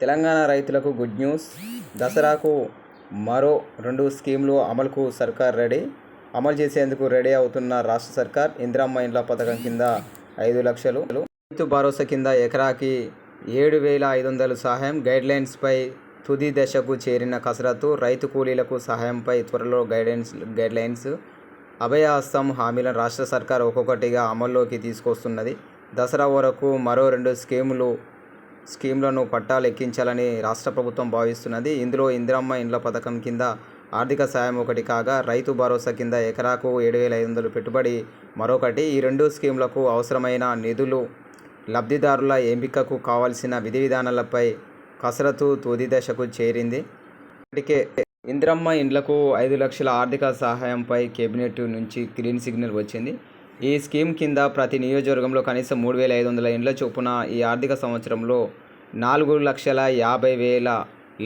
తెలంగాణ రైతులకు good news. దసరాకు మరో రెండు స్కీమ్లు అమలుకు సర్కార్ రెడీ. అమలు చేసేందుకు రెడీ అవుతున్న రాష్ట్ర సర్కార్ ఇందిరమ్మ ఇండ్ల పథకం కింద ఐదు లక్షలు. రైతు భరోసా కింద ఎకరాకి ఏడు వేల ఐదు వందలు సహాయం. గైడ్లైన్స్పై తుది దశకు చేరిన కసరత్తు రైతు కూలీలకు సహాయంపై త్వరలో గైడెన్స్ గైడ్లైన్స్. అభయహస్తం హామీలను రాష్ట్ర సర్కార్ ఒక్కొక్కటిగా అమల్లోకి తీసుకొస్తున్నది. దసరా వరకు మరో రెండు స్కీములు స్కీమ్లను పట్టాలు ఎక్కించాలని రాష్ట్ర ప్రభుత్వం భావిస్తున్నది. ఇందులో ఇందిరమ్మ ఇండ్ల పథకం కింద ఆర్థిక సాయం ఒకటి కాగా రైతు భరోసా కింద ఎకరాకు ఏడు వేల ఐదు వందలు పెట్టుబడి. మరొకటి ఈ రెండు స్కీమ్లకు అవసరమైన నిధులు లబ్ధిదారుల ఎంపికకు కావాల్సిన విధి విధానాలపై కసరత్తు తుది దశకు చేరింది. ఇప్పటికే ఇందిరమ్మ ఇండ్లకు ఐదు లక్షల ఆర్థిక సహాయంపై కేబినెట్ నుంచి గ్రీన్ సిగ్నల్ వచ్చింది. ఈ స్కీమ్ కింద ప్రతి నియోజకవర్గంలో కనీసం మూడు వేల ఐదు వందల ఇండ్ల చొప్పున ఈ ఆర్థిక సంవత్సరంలో నాలుగు లక్షల యాభై వేల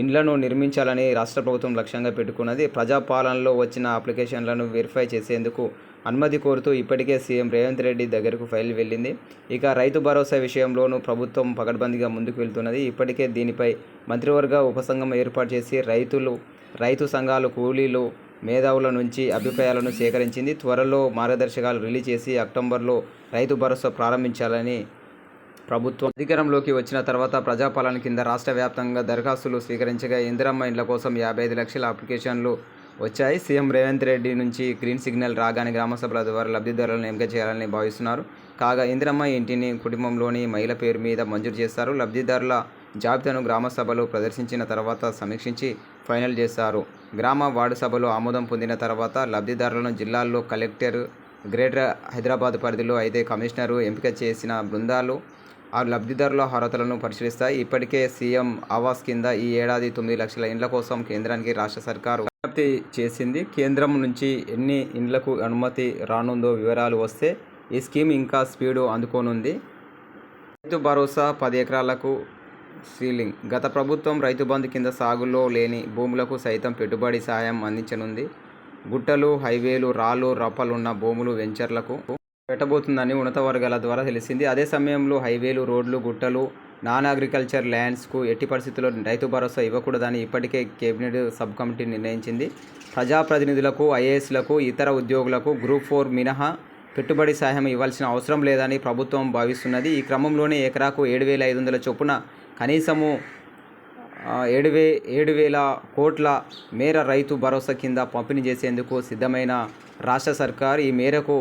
ఇండ్లను నిర్మించాలని రాష్ట్ర ప్రభుత్వం లక్ష్యంగా పెట్టుకున్నది. ప్రజాపాలనలో వచ్చిన అప్లికేషన్లను వెరిఫై చేసేందుకు అనుమతి కోరుతూ ఇప్పటికే సీఎం రేవంత్ రెడ్డి దగ్గరకు ఫైల్ వెళ్ళింది. ఇక రైతు భరోసా విషయంలోనూ ప్రభుత్వం పకడ్బందీగా ముందుకు వెళ్తున్నది. ఇప్పటికే దీనిపై మంత్రివర్గ ఉపసంఘం ఏర్పాటు చేసి రైతులు రైతు సంఘాలు కూలీలు మేధావుల నుంచి అభిప్రాయాలను సేకరించింది. త్వరలో మార్గదర్శకాలు రిలీజ్ చేసి అక్టోబర్లో రైతు భరోసా ప్రారంభించాలని ప్రభుత్వం అధికారంలోకి వచ్చిన తర్వాత ప్రజాపాలన కింద రాష్ట్ర వ్యాప్తంగా దరఖాస్తులు స్వీకరించగా ఇందిరమ్మ ఇండ్ల కోసం యాభై ఐదు లక్షల అప్లికేషన్లు వచ్చాయి. సీఎం రేవంత్ రెడ్డి నుంచి గ్రీన్ సిగ్నల్ రాగానే గ్రామ సభల ద్వారా లబ్ధిదారులను ఎంపిక చేయాలని భావిస్తున్నారు. కాగా ఇందిరమ్మ ఇంటిని కుటుంబంలోని మహిళ పేరు మీద మంజూరు చేస్తారు లబ్ధిదారుల జాబితాను గ్రామ సభలో ప్రదర్శించిన తర్వాత సమీక్షించి ఫైనల్ చేస్తారు గ్రామ వార్డు సభలో ఆమోదం పొందిన తర్వాత లబ్ధిదారులను జిల్లాల్లో కలెక్టర్ గ్రేటర్ హైదరాబాద్ పరిధిలో అయితే కమిషనరు ఎంపిక చేసిన బృందాలు ఆ లబ్ధిదారుల అర్హతలను పరిశీలిస్తాయి. ఇప్పటికే సీఎం ఆవాస్ కింద ఈ ఏడాది తొమ్మిది లక్షల ఇండ్ల కోసం కేంద్రానికి రాష్ట్ర సర్కారు విజ్ఞప్తి చేసింది. కేంద్రం నుంచి ఎన్ని ఇండ్లకు అనుమతి రానుందో వివరాలు వస్తే ఈ స్కీమ్ ఇంకా స్పీడు అందుకోనుంది. రైతు భరోసా పది ఎకరాలకు సీలింగ్. గత ప్రభుత్వం రైతు బంధు కింద సాగులో లేని భూములకు సైతం పెట్టుబడి సాయం అందించనుంది. గుట్టలు హైవేలు రాళ్ళు రప్పలున్న భూములు వెంచర్లకు పెట్టబోతుందని ఉన్నత వర్గాల ద్వారా తెలిసింది. అదే సమయంలో హైవేలు రోడ్లు గుట్టలు నాన్ అగ్రికల్చర్ ల్యాండ్స్కు ఎట్టి పరిస్థితుల్లో రైతు భరోసా ఇవ్వకూడదని ఇప్పటికే కేబినెట్ సబ్ కమిటీ నిర్ణయించింది. ప్రజాప్రతినిధులకు ఐఏఎస్లకు ఇతర ఉద్యోగులకు గ్రూప్ ఫోర్ మినహా పెట్టుబడి సహాయం ఇవ్వాల్సిన అవసరం లేదని ప్రభుత్వం భావిస్తున్నది. ఈ క్రమంలోనే ఎకరాకు ఏడు వేల ఐదు వందల చొప్పున కనీసము ఏడు వే ఏడు వేల కోట్ల మేర రైతు భరోసా కింద పంపిణీ చేసేందుకు సిద్ధమైన రాష్ట్ర సర్కార్ ఈ మేరకు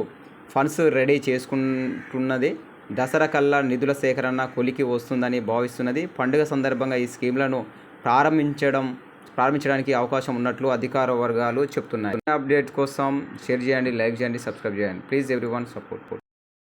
ఫండ్స్ రెడీ చేసుకుంటున్నది. దసరా కల్లా నిధుల సేకరణ కొలికి వస్తుందని భావిస్తున్నది. పండుగ సందర్భంగా ఈ స్కీమ్లను ప్రారంభించడం ప్రారంభించడానికి అవకాశం ఉన్నట్లు అధికార వర్గాలు చెప్తున్నాయి. అప్డేట్ కోసం షేర్ చేయండి లైక్ చేయండి సబ్స్క్రైబ్ చేయండి. Please everyone support.